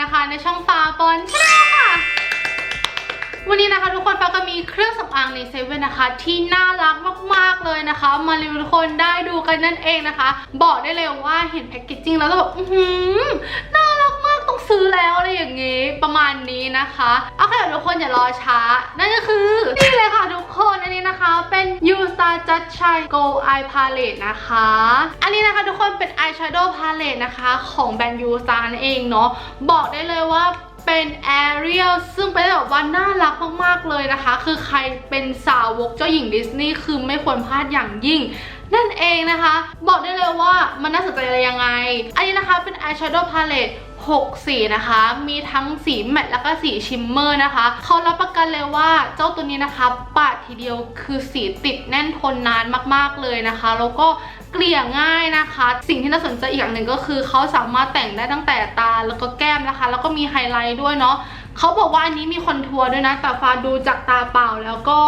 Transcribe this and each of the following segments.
นะคะในช่องฟ้าปอนชาแนลค่ะ วันนี้นะคะทุกคนฟ้าก็มีเครื่องสำอางในเซเว่นนะคะ ที่น่ารักมากๆเลยนะคะ มารีวิวทุกคนได้ดูกันนั่นเองนะคะ บอกได้เลยว่าเห็นแพคเกจจิ้งแล้วก็แบบ อื้อหือน่า ซื้อแล้วอะไรอย่างงี้ประมาณนี้นะคะเอาค่ะเดี๋ยวทุกคนอย่ารอช้า นั่นก็คือ นี่เลยค่ะทุกคนอันนี้นะคะเป็น You Star Just Shine Gold Eye Palette นะคะ อันนี้นะคะทุกคนเป็น Eyeshadow Palette นะคะของแบรนด์ You Star นั่นเองเนาะบอกได้เลยว่าเป็น Ariel ซึ่งเป็นแบบว่าน่ารักมาก ๆ เลยนะคะ คือใครเป็นสาวกเจ้าหญิงดิสนีย์คือไม่ควรพลาดอย่างยิ่ง นั่นเองนะคะ บอกได้เลยว่ามันน่าสนใจอะไรยังไง อันนี้นะคะเป็น eyeshadow palette 6 สีนะคะ มีทั้งสีแมตต์แล้วก็สีชิมเมอร์นะคะเขารับประกันเลยว่าเจ้าตัวนี้นะคะปาดทีเดียวคือสีติดแน่นทนนานมากๆเลยนะคะ แล้วก็เกลี่ยง่ายนะคะ สิ่งที่น่าสนใจอีกอย่างหนึ่งก็คือเขาสามารถแต่งได้ตั้งแต่ตาแล้วก็แก้มนะคะ แล้วก็มีไฮไลท์ด้วยเนาะเขาบอกว่าอันนี้มีคอนทัวร์ด้วยนะ แต่ฟ้าดูจากตาเปล่าแล้วก็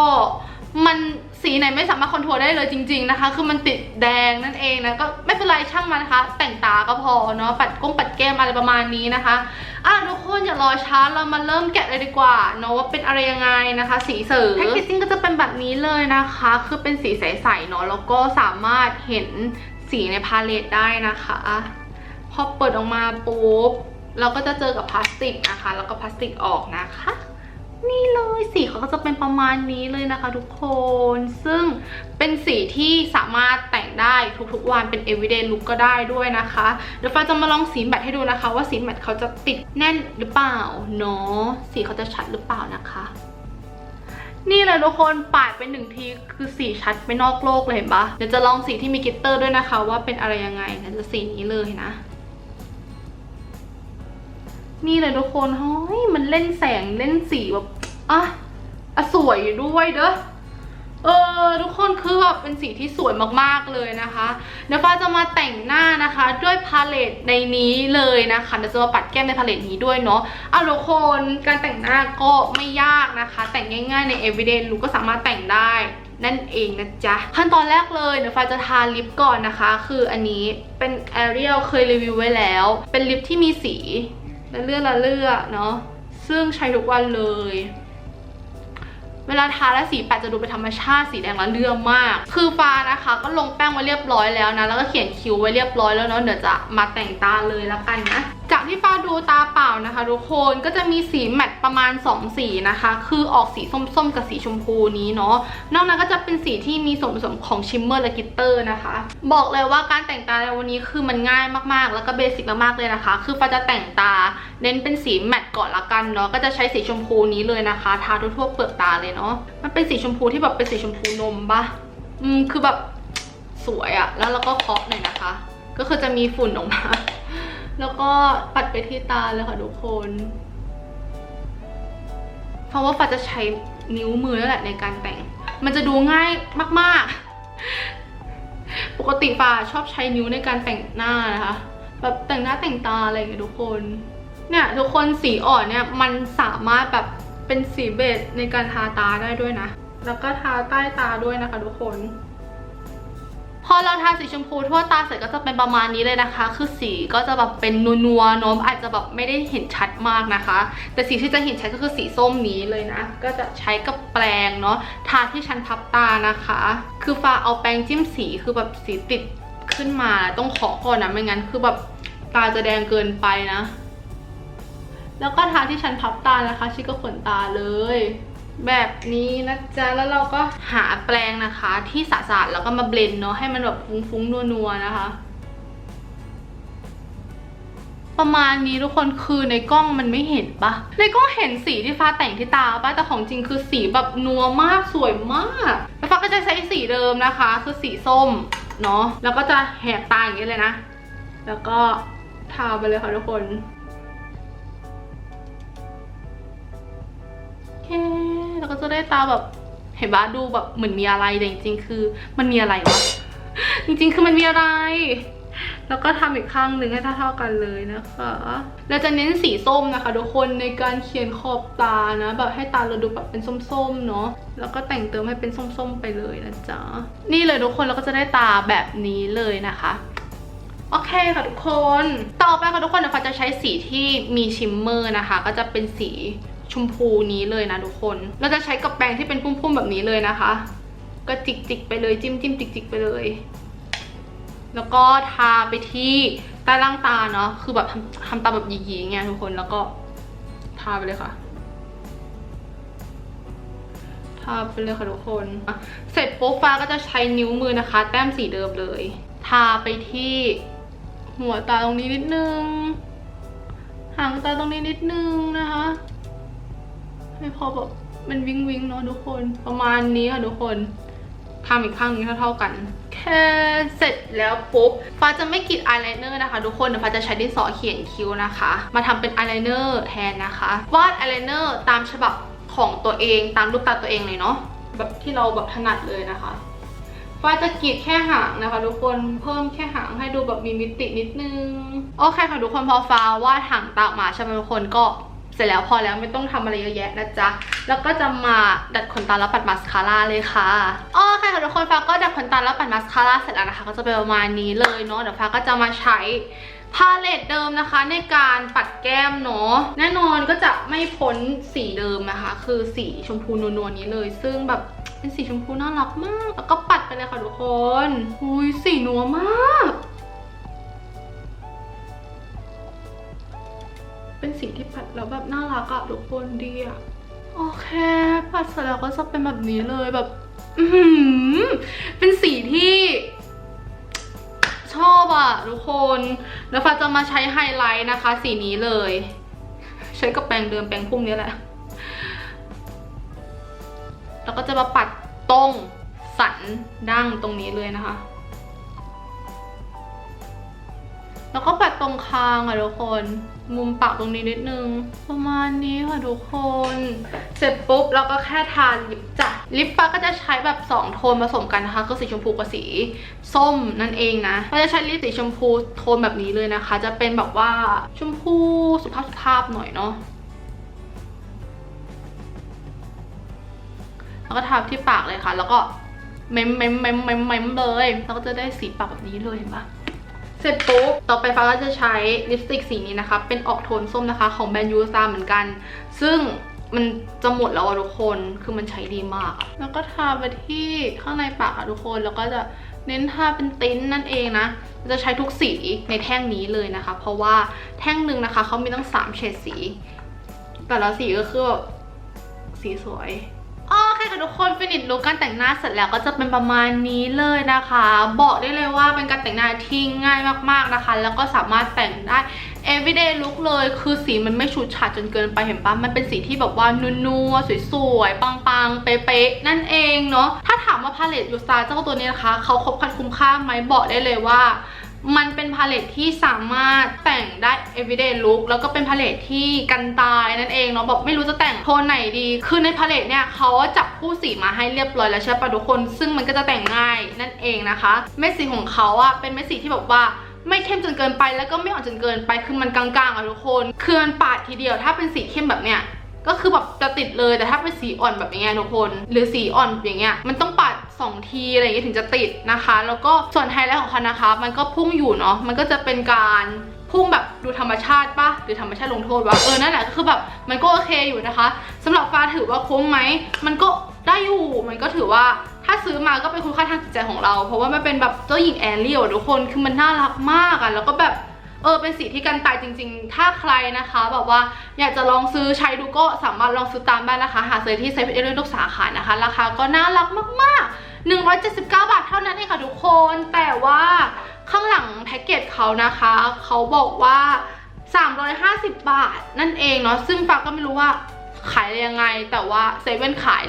มัน สีไหนไม่สามารถคอนทัวร์ได้เลยจริง ๆนะคะ คือมันติดแดงนั่นเองนะก็ไม่เป็นไรช่างมันนะคะ แต่งตาก็พอเนาะปัดก้งปัดแก้มอะไรประมาณนี้นะคะอะทุกคนอย่ารอช้าเรามาเริ่มแกะเลยดีกว่าเนาะว่าเป็นอะไรยังไงนะคะ สีเสริมแพคเกจจิ้งก็จะเป็นแบบนี้เลยนะคะ คือเป็นสีใสๆเนาะแล้วก็สามารถเห็นสีในพาเลตได้นะคะพอเปิดออกมาปุ๊บเราก็จะเจอกับพลาสติกนะคะ แล้วก็พลาสติกออกนะคะ นี่เลยสีเขาก็จะเป็นประมาณนี้เลยนะคะทุกคน ซึ่งเป็นสีที่สามารถแต่งได้ทุกๆวันเป็น everyday look ก็ได้ด้วยนะคะ เดี๋ยวฟ้าจะมาลองสีแมทให้ดูนะคะ ว่าสีแมทเขาจะติดแน่นหรือเปล่าเนาะสีเขาจะชัดหรือเปล่านะคะนี่เลยทุกคนปาดไปหนึ่งทีคือสีชัดไปนอกโลกเลยเห็นปะเดี๋ยวจะลองสีที่มีกิตเตอร์ด้วยนะคะ ว่าเป็นอะไรยังไงเดี๋ยวจะสีนี้เลยนะ นี่เลยทุกคนเฮ้ยมันเล่นแสงเล่นสีแบบอะอะสวยอยู่ด้วยเด้อเออทุกคนคือแบบเป็นสีที่สวยมากๆเลยนะคะเดี๋ยวฟ้าจะมาแต่งหน้านะคะ ด้วยพาเลตในนี้เลยนะคะเดี๋ยวจะมาปัดแก้มในพาเลตนี้ด้วยเนาะเอาทุกคนการแต่งหน้าก็ไม่ยากนะคะ แต่งง่ายๆใน everyday look ก็สามารถแต่งได้นั่นเองนะจ๊ะ ขั้นตอนแรกเลยเดี๋ยวฟ้าจะทาลิปก่อนนะคะ คืออันนี้เป็น Ariel เคยรีวิวไว้แล้ว เป็นลิปที่มีสี ละเลือดละเลือดเนาะซึ่งใช้ทุกวันเลย เวลาทาแล้วสีแปดจะดูเป็นธรรมชาติสีแดงละเลื่อมมาก คือฟ้านะคะ ก็ลงแป้งไว้เรียบร้อยแล้วนะ แล้วก็เขียนคิ้วไว้เรียบร้อยแล้วเนาะเดี๋ยวจะมาแต่งตาเลยแล้วกันนะ จากที่ฟ้าดูตาเปล่านะคะทุกคนก็จะมีสีแมตต์ประมาณ 2 สีนะคะ คือออกสีส้มๆ กับสีชมพูนี้เนาะนอกนั้นก็จะเป็นสีที่มีส่วนผสมของชิมเมอร์และกิตเตอร์นะคะ บอกเลยว่าการแต่งตาในวันนี้คือมันง่ายมากๆ แล้วก็เบสิกมากๆเลยนะคะ คือฟ้าจะแต่งตาเน้นเป็นสีแมตต์ก่อนละกันเนาะก็จะใช้สีชมพูนี้เลยนะคะ ทาทั่วๆเปลือกตาเลยเนาะมันเป็นสีชมพูที่แบบเป็นสีชมพูนมปะอืมคือแบบสวยอะแล้วเราก็เคาะหน่อยนะคะ ก็คือจะมีฝุ่นออกมา แล้วก็ปัดไปที่ตาเลยค่ะทุกคน เพราะว่าฟ้าจะใช้นิ้วมือนั่นแหละในการแต่ง มันจะดูง่ายมาก ๆ ปกติฟ้าชอบใช้นิ้วในการแต่งหน้านะคะแบบแต่งหน้าแต่งตาอะไรอย่างเงี้ยทุกคน เนี่ยทุกคนสีอ่อนเนี่ยมันสามารถแบบเป็นสีเบจในการทาตาได้ด้วยนะ แล้วก็ทาใต้ตาด้วยนะคะทุกคน พอเราทาสีชมพูทั่วตาเสร็จก็จะเป็นประมาณนี้เลยนะคะ คือสีก็จะแบบเป็นนัวๆเนมอาจจะแบบไม่ได้เห็นชัดมากนะคะ แต่สีที่จะเห็นชัดก็คือสีส้มนี้เลยนะ ก็จะใช้กับแปรงเนาะทาที่ชั้นพับตานะคะ คือฟ้าเอาแปรงจิ้มสีคือแบบสีติดขึ้นมาต้องขอก่อนนะไม่งั้นคือแบบตาจะแดงเกินไปนะ แล้วก็ทาที่ชั้นพับตานะคะ ชิดกับขนตาเลย แบบนี้นะจ๊ะ แล้วเราก็หาแปรงนะคะที่สะอาดๆแล้วก็มาเบลนเนาะให้มันแบบฟุ้งๆ นัวๆ นะคะ ประมาณนี้ทุกคนคือในกล้องมันไม่เห็นปะในกล้องเห็นสีที่ฟ้าแต่งที่ตาปะแต่ของจริงคือสีแบบนัวมากสวยมากแล้วฟ้าก็จะใช้สีเดิมนะคะ คือสีส้มเนาะแล้วก็จะแหกตาอย่างนี้เลยนะ แล้วก็ทาไปเลยค่ะทุกคนโอ เคแล้วก็จะได้ตาแบบเห็นปะดูแบบเหมือนมีอะไรแต่จริงๆ คือ มันมีอะไรวะจริงๆ คือมันมีอะไร แล้วก็ทำอีกข้างหนึ่งให้เท่าๆกันเลยนะคะเราจะเน้นสีส้มนะคะทุกคนในการเขียนขอบตานะ แบบให้ตาเราดูแบบเป็นส้มๆเนาะแล้วก็แต่งเติมให้เป็นส้มๆไปเลยนะจ๊ะนี่เลยทุกคนเราก็จะได้ตาแบบนี้เลยนะคะโอเคค่ะทุกคน ต่อไปค่ะทุกคนเดี๋ยวฟ้าจะใช้สีที่มีชิมเมอร์นะคะ ก็จะเป็นสี ชมพูนี้เลยนะทุกคน เราจะใช้กับแปรงที่เป็นพุ่มๆแบบนี้เลยนะคะ ก็จิกๆไปเลยจิ้มจิ้มจิกๆไปเลย แล้วก็ทาไปที่ใต้ล่างตาเนาะ คือแบบทำทำตาแบบหยีๆไงทุกคน แล้วก็ทาไปเลยค่ะทาไปเลยค่ะทุกคน เสร็จปุ๊บฟ้าก็จะใช้นิ้วมือนะคะ แต้มสีเดิมเลย ทาไปที่หัวตาตรงนี้นิดนึง หางตาตรงนี้นิดนึงนะคะ ให้พอแบบมันวิงวิงๆเนาะทุกคนประมาณนี้ค่ะทุกคนทำอีกข้างหนึงเท่าๆกัน แค่เสร็จแล้วปุ๊บ ฟ้าจะไม่กรีดอายไลเนอร์นะคะ ทุกคนเดี๋ยวฟ้าจะใช้ดินสอเขียนคิ้วนะคะ มาทำเป็นอายไลเนอร์แทนนะคะ วาดอายไลเนอร์ตามฉบับของตัวเองตามรูปตาตัวเองเลยเนาะแบบที่เราแบบถนัดเลยนะคะฟ้าจะกรีดแค่หางนะคะ ทุกคนเพิ่มแค่หางให้ดูแบบมีมิตินิดนึงโอเคค่ะทุกคนพอฟ้าวาดหางตาออกมาใช่ไหมทุกคนก็ เสร็จแล้วพอแล้วไม่ต้องทำอะไรเยอะแยะนะจ๊ะ แล้วก็จะมาดัดขนตาแล้วปัดมาสคาร่าเลยค่ะอเคค่ะทุกคนฟ้าก็ดัดขนตาแล้วปัดมาสคาร่าเสร็จแล้วนะคะ ก็จะเป็นประมาณนี้เลยเนาะ เดี๋ยวฟ้าก็จะมาใช้พาเลตเดิมนะคะในการปัดแก้มเนาะแน่นอนก็จะไม่พ้นสีเดิมนะคะ คือสีชมพูนวลๆนี้เลย ซึ่งแบบเป็นสีชมพูน่ารักมาก แล้วก็ปัดไปเลยค่ะทุกคนอุ้ยสีนัวมาก เป็นสีที่ปัดแล้วแบบน่ารักอะทุกคนดีอะโอเค ปัดเสร็จแล้วก็จะเป็นแบบนี้เลยแบบ อือหือเป็นสีที่ชอบอะทุกคนแล้วฟ้าจะมาใช้ไฮไลท์นะคะ สีนี้เลย ใช้กับแปรงเดิมแปรงพุ่มนี้แหละ แล้วก็จะมาปัดตรงสันดั้งตรงนี้เลยนะคะ แล้วก็ปัดตรงคางค่ะทุกคนมุมปากตรงนี้นิดนึง ประมาณนี้ค่ะทุกคน เสร็จปุ๊บเราก็แค่ทาลิปจ้ะลิปปาก็จะใช้แบบ 2 โทนผสมกันนะคะคือสีชมพูกับสีส้มนั่นเองนะก็จะใช้ลิปสีชมพูโทนแบบนี้เลยนะคะ จะเป็นแบบว่าชมพูสุภาพสุภาพหน่อยเนาะแล้วก็ทาที่ปากเลยค่ะ แล้วก็เม้มเม้มเม้มเม้มเม้มเลยแล้วก็จะได้สีปากแบบนี้เลยเห็นปะ เสร็จปุ๊บ ต่อไปฟ้าก็จะใช้ลิปสติกสีนี้นะคะ เป็นออกโทนส้มนะคะ ของแบรนด์ยูซาเหมือนกัน ซึ่งมันจะหมดแล้วอะทุกคน คือมันใช้ดีมาก แล้วก็ทาไปที่ข้างในปากอะทุกคน แล้วก็จะเน้นทาเป็นติ้นนั่นเองนะ จะใช้ทุกสีในแท่งนี้เลยนะคะ เพราะว่าแท่งหนึ่งนะคะเขามีตั้ง3เฉดสี แต่ละสีก็คือแบบสีสวย ค่ะทุกคนฟินิชลุคการแต่งหน้าเสร็จแล้วก็จะเป็นประมาณนี้เลยนะคะ บอกได้เลยว่าเป็นการแต่งหน้าที่ง่ายมากๆนะคะ แล้วก็สามารถแต่งได้ everyday look เลยคือสีมันไม่ฉูดฉาดจนเกินไปเห็นปะมันเป็นสีที่แบบว่านัวๆสวยๆปังๆ เป๊ะๆนั่นเองเนาะถ้าถามว่าพาเลตยูสตาเจ้าตัวนี้นะคะ เขาครบคันคุ้มค่าไหมบอกได้เลยว่า มันเป็นพาเลตที่สามารถแต่งได้ everyday look แล้วก็เป็นพาเลตที่กันตายนั่นเองเนาะแบบไม่รู้จะแต่งโทนไหนดี คือในพาเลตเนี่ยเขาจับคู่สีมาให้เรียบร้อยแล้วใช่ปะทุกคน ซึ่งมันก็จะแต่งง่ายนั่นเองนะคะ เม็ดสีของเขาอะเป็นเม็ดสีที่แบบว่าไม่เข้มจนเกินไปแล้วก็ไม่อ่อนจนเกินไปคือมันกลางๆอะทุกคน คือมันปาดทีเดียวถ้าเป็นสีเข้มแบบเนี้ย ก็คือแบบจะติดเลยแต่ถ้าเป็นสีอ่อนแบบอย่างเงี้ยทุกคน หรือสีอ่อนอย่างเงี้ยมันต้องปัด 2 ทีอะไรอย่างเงี้ยถึงจะติดนะคะ แล้วก็ส่วนไฮไลท์ของเขานะคะ มันก็พุ่งอยู่เนาะมันก็จะเป็นการพุ่งแบบดูธรรมชาติปะหรือธรรมชาติลงโทษวะเออนั่นแหละก็คือแบบมันก็โอเคอยู่นะคะสำหรับฟ้าถือว่าคุ้มไหมมันก็ได้อยู่มันก็ถือว่าถ้าซื้อมาก็เป็นคุณค่าทางจิตใจของเรา เพราะว่ามันเป็นแบบเจ้าหญิงแอเรียลทุกคนคือมันน่ารักมากอะแล้วก็แบบ เออเป็นสีที่กันตายจริง ๆ ถ้าใครนะคะแบบว่าอยากจะลองซื้อใช้ดูก็สามารถลองซื้อตามได้นะคะ หาซื้อที่เซฟเอเทุกสาขานะคะ ราคาก็น่ารักมากๆ 179 บาทเท่านั้นเองค่ะทุกคน แต่ว่าข้างหลังแพ็กเกจเขานะคะ เขาบอกว่า 350 บาทนั่นเองเนาะซึ่งฟ้าก็ไม่รู้ว่า ขายยังไง แต่ว่าเซเว่นขาย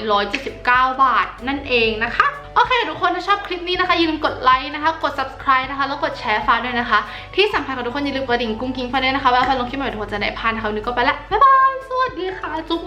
179 บาท นั่นเองนะคะโอเค ทุกคนถ้าชอบคลิปนี้นะคะ อย่าลืมกดไลค์นะคะ กด subscribe นะคะ แล้วกดแชร์ฟ้าด้วยนะคะ ที่สำคัญกับทุกคนอย่าลืมกดดิ่งกุ้งกิ้งฟ้าด้วยนะคะเวลาฟ้าลงคลิปใหม่ทุกคนจะได้พานเขานนี้ก็ไปละบ๊ายบาย สวัสดีค่ะ จุ๊บ